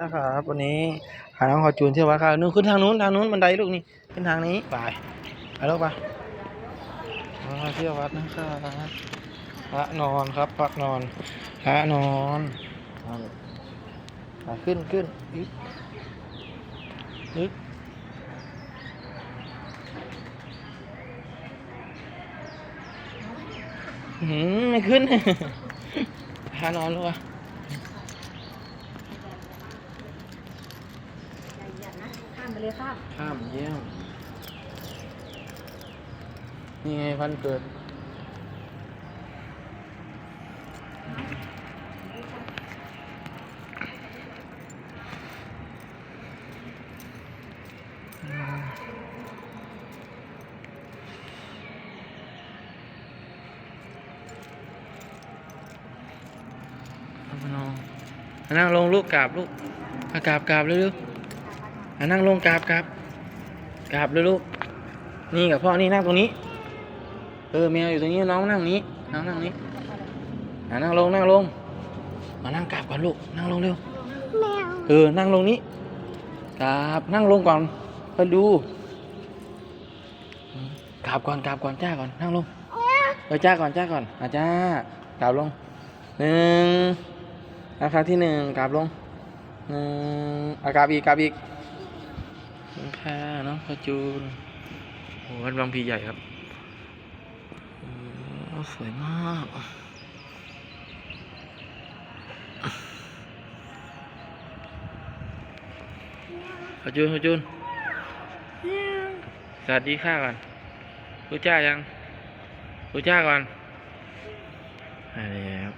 นะครับวันนี้หาน้องขอจูนเที่ยววัดครับนู่นขึ้นทางนู้นทางนู้นบันไดลูกนี่ขึ้นทางนี้ไปไปลูกไปมาเที่ยววัดนะครับพระนอนครับพระนอนพระนอนขึ้นขึ้นอึ๊บอึ๊บหือไม่ขึ้นพระนอนลูกอะ อย่านะข้ามไป เลยครับข้ามเยี่ยมนี่ไงวันเกิดนอนนั่งลงลูกกราบลูกกราบกราบเร็วๆ อะนั่งลงกราบกราบกราบเลยลูก นี่กับพ่อนี่นั่งตรงนี้ เออแมวอยู่ตรงนี้น้องนั่งนี้น้องนั่งนี้อะนั่งลงนั่งลง มานั่งกราบก่อนลูก นั่งลงเร็วแมวเออนั่งลงนี้กราบนั่งลงก่อนค่อยดูกราบก่อนกราบก่อนจ้าก่อนนั่งลงเออจ้าก่อนจ้าก่อนอาจ้ากราบลงหนึ่งอาครั้งที่หนึ่งกราบลงหนึ่งอากราบอีกกราบอีกขอบ คุณค่ะน้องพอจูนโอ้วัดบางพีใหญ่ครับโอ้สวยมากพอจูนพอจูนสวัสดีค่ะก่อนรู้จ้ายังรู้จ้าก่อนอะไรครับ